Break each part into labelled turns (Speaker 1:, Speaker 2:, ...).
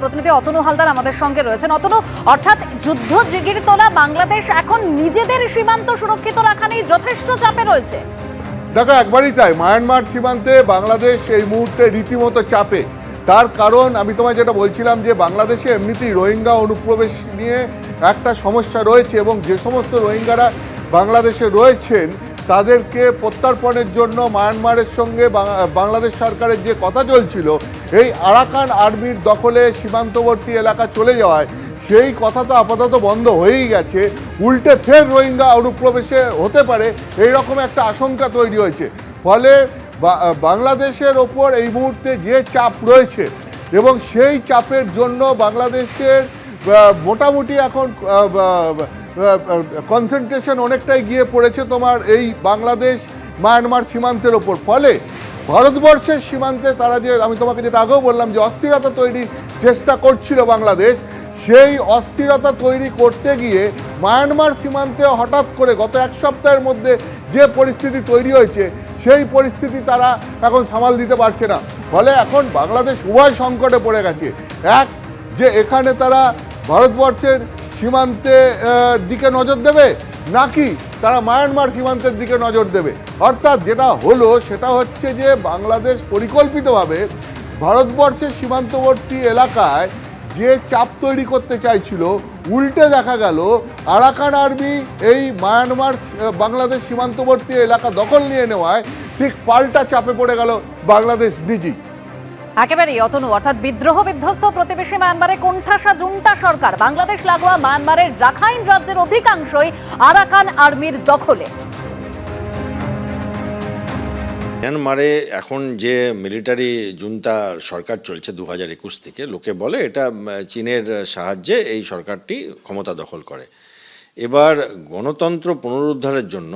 Speaker 1: প্রতিনিধি অতনু হালদার আমাদের সঙ্গে রয়েছেন। অতনু, অর্থাৎ যুদ্ধ জিগির তোলা বাংলাদেশ এখন নিজেদের সীমান্ত সুরক্ষিত রাখা নিয়ে যথেষ্ট চাপে রয়েছে।
Speaker 2: দেখো, একবারই তাই, মায়ানমার সীমান্তে বাংলাদেশ এই মুহূর্তে রীতিমতো চাপে। তার কারণ আমি তোমায় যেটা বলছিলাম যে বাংলাদেশে এমনিতেই রোহিঙ্গা অনুপ্রবেশ নিয়ে একটা সমস্যা রয়েছে এবং যে সমস্ত রোহিঙ্গারা বাংলাদেশে রয়েছেন তাদেরকে প্রত্যর্পণের জন্য মায়ানমারের সঙ্গে বাংলাদেশ সরকারের যে কথা চলছিল, এই আরাকান আর্মির দখলে সীমান্তবর্তী এলাকা চলে যাওয়ায়, সেই কথা তো আপাতত বন্ধ হয়েই গেছে। উল্টে ফের রোহিঙ্গা অনুপ্রবেশে হতে পারে এই রকম একটা আশঙ্কা তৈরি হয়েছে। ফলে বাংলাদেশের ওপর এই মুহূর্তে যে চাপ রয়েছে এবং সেই চাপের জন্য বাংলাদেশের মোটামুটি এখন কনসেন্ট্রেশন অনেকটাই গিয়ে পড়েছে তোমার এই বাংলাদেশ মায়ানমার সীমান্তের ওপর। ফলে ভারতবর্ষের সীমান্তে তারা যে, আমি তোমাকে যেটা আগেও বললাম যে, অস্থিরতা তৈরির চেষ্টা করছিল বাংলাদেশ, সেই অস্থিরতা তৈরি করতে গিয়ে মায়ানমার সীমান্তে হঠাৎ করে গত এক সপ্তাহের মধ্যে যে পরিস্থিতি তৈরি হয়েছে, সেই পরিস্থিতি তারা এখন সামাল দিতে পারছে না। ফলে এখন বাংলাদেশ উভয় সংকটে পড়ে গেছে। এক, যে এখানে তারা ভারতবর্ষের সীমান্তে দিকে নজর দেবে? নাকি তারা মায়ানমার সীমান্তের দিকে নজর দেবে? অর্থাৎ যেটা হলো, সেটা হচ্ছে যে বাংলাদেশ পরিকল্পিতভাবে ভারতবর্ষের সীমান্তবর্তী এলাকায় যে চাপ তৈরি করতে চাইছিল, উল্টে দেখা গেল, আরাকান আর্মি এই মায়ানমার বাংলাদেশ সীমান্তবর্তী এলাকা দখল নিয়ে নেওয়ায় ঠিক পাল্টা চাপে পড়ে গেল বাংলাদেশ নিজেই।
Speaker 1: একেবারেই অতনু, অর্থাৎ বিদ্রোহ বিধ্বস্ত প্রতিবেশী মায়ানমারে কোণঠাসা জুন্টা সরকার, বাংলাদেশ লাগোয়া মায়ানমারের রাখাইন রাজ্যের অধিকাংশই আরাকান আর্মির দখলে।
Speaker 3: মিয়ানমারে এখন যে মিলিটারি জুনতা সরকার চলছে দু হাজার একুশ থেকে, লোকে বলে এটা চীনের সাহায্যে এই সরকারটি ক্ষমতা দখল করে। এবার গণতন্ত্র পুনরুদ্ধারের জন্য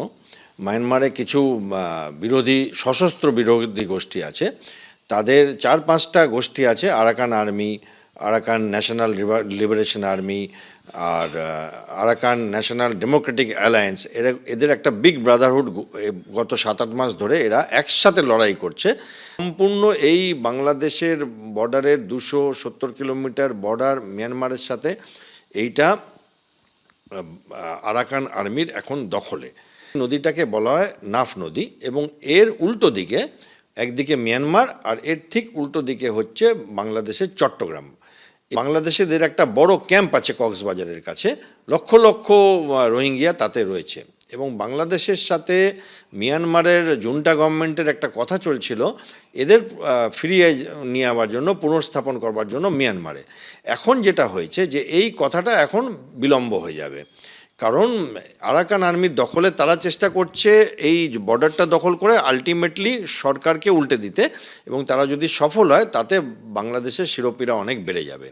Speaker 3: মায়ানমারে কিছু বিরোধী, সশস্ত্র বিরোধী গোষ্ঠী আছে। তাদের চার পাঁচটা গোষ্ঠী আছে, Arakan Army, Arakan National Liberation Army আর আরাকান ন্যাশনাল ডেমোক্রেটিক অ্যালায়েন্স। এরা, এদের একটা বিগ ব্রাদারহুড গত সাত আট মাস ধরে এরা একসাথে লড়াই করছে। সম্পূর্ণ এই বাংলাদেশের বর্ডারের দুশো সত্তর কিলোমিটার বর্ডার মিয়ানমারের সাথে, এইটা আরাকান আর্মির এখন দখলে। নদীটাকে বলা হয় নাফ নদী এবং এর উল্টো দিকে একদিকে মিয়ানমার আর এর ঠিক উল্টো দিকে হচ্ছে বাংলাদেশের চট্টগ্রাম। বাংলাদেশেদের একটা বড় ক্যাম্প আছে কক্সবাজারের কাছে। লক্ষ লক্ষ রোহিঙ্গিয়া তাতে রয়েছে। এবং বাংলাদেশের সাথে মিয়ানমারের জুন্টা গভর্নমেন্টের একটা কথা চলছিল, এদের ফিরিয়ে নিয়ে আবার জন্য, পুনর্স্থাপন করবার জন্য মিয়ানমারে। এখন যেটা হয়েছে যে এই কথাটা এখন বিলম্ব হয়ে যাবে। কারণ আরাকান আর্মির দখলে তারা চেষ্টা করছে এই বর্ডারটা দখল করে আলটিমেটলি সরকারকে উল্টে দিতে এবং তারা যদি সফল হয়, তাতে বাংলাদেশের শিরোপীরা অনেক বেড়ে যাবে।